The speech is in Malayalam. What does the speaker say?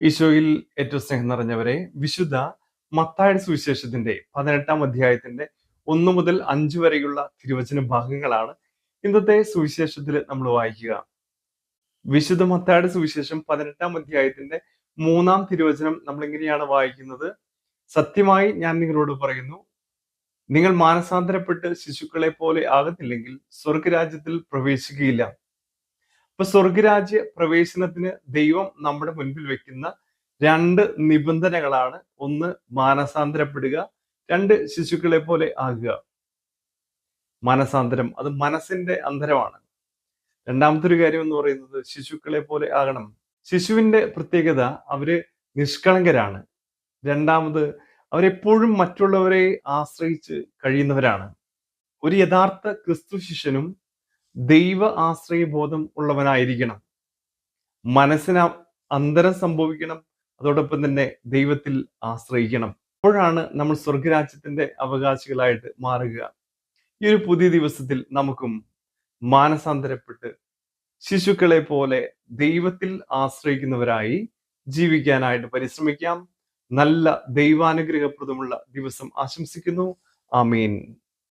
ഈശോയിൽ ഏറ്റവും സ്നേഹം നിറഞ്ഞവരെ വിശുദ്ധ മത്തായുടെ സുവിശേഷത്തിന്റെ പതിനെട്ടാം അധ്യായത്തിന്റെ ഒന്നു മുതൽ അഞ്ചു വരെയുള്ള തിരുവചന ഭാഗങ്ങളാണ് ഇന്നത്തെ സുവിശേഷത്തിൽ നമ്മൾ വായിക്കുക. വിശുദ്ധ മത്തായുടെ സുവിശേഷം പതിനെട്ടാം അധ്യായത്തിന്റെ മൂന്നാം തിരുവചനം നമ്മൾ എങ്ങനെയാണ് വായിക്കുന്നത്. സത്യമായി ഞാൻ നിങ്ങളോട് പറയുന്നു നിങ്ങൾ മാനസാന്തരപ്പെട്ട് ശിശുക്കളെ പോലെ ആകത്തില്ലെങ്കിൽ സ്വർഗരാജ്യത്തിൽ പ്രവേശിക്കുകയില്ല. അപ്പൊ സ്വർഗരാജ്യ പ്രവേശനത്തിന് ദൈവം നമ്മുടെ മുൻപിൽ വെക്കുന്ന രണ്ട് നിബന്ധനകളാണ്. ഒന്ന് മാനസാന്തരപ്പെടുക രണ്ട് ശിശുക്കളെ പോലെ ആകുക. മനസാന്തരം അത് മനസ്സിന്റെ അന്തരമാണ്. രണ്ടാമത്തെ ഒരു കാര്യം എന്ന് പറയുന്നത് ശിശുക്കളെ പോലെ ആകണം. ശിശുവിന്റെ പ്രത്യേകത അവർ നിഷ്കളങ്കരാണ്. രണ്ടാമത് അവരെപ്പോഴും മറ്റുള്ളവരെ ആശ്രയിച്ച് കഴിയുന്നവരാണ്. ഒരു യഥാർത്ഥ ക്രിസ്തു ശിഷ്യനും ദൈവ ആശ്രയബോധം ഉള്ളവനായിരിക്കണം. മനസ്സിന് അന്തരം സംഭവിക്കണം. അതോടൊപ്പം തന്നെ ദൈവത്തിൽ ആശ്രയിക്കണം. അപ്പോഴാണ് നമ്മൾ സ്വർഗരാജ്യത്തിന്റെ അവകാശികളായിട്ട് മാറുക. ഈ ഒരു പുതിയ ദിവസത്തിൽ നമുക്കും മാനസാന്തരപ്പെട്ട് ശിശുക്കളെ പോലെ ദൈവത്തിൽ ആശ്രയിക്കുന്നവരായി ജീവിക്കാനായിട്ട് പരിശ്രമിക്കാം. നല്ല ദൈവാനുഗ്രഹപ്രദമുള്ള ദിവസം ആശംസിക്കുന്നു. ആമീൻ.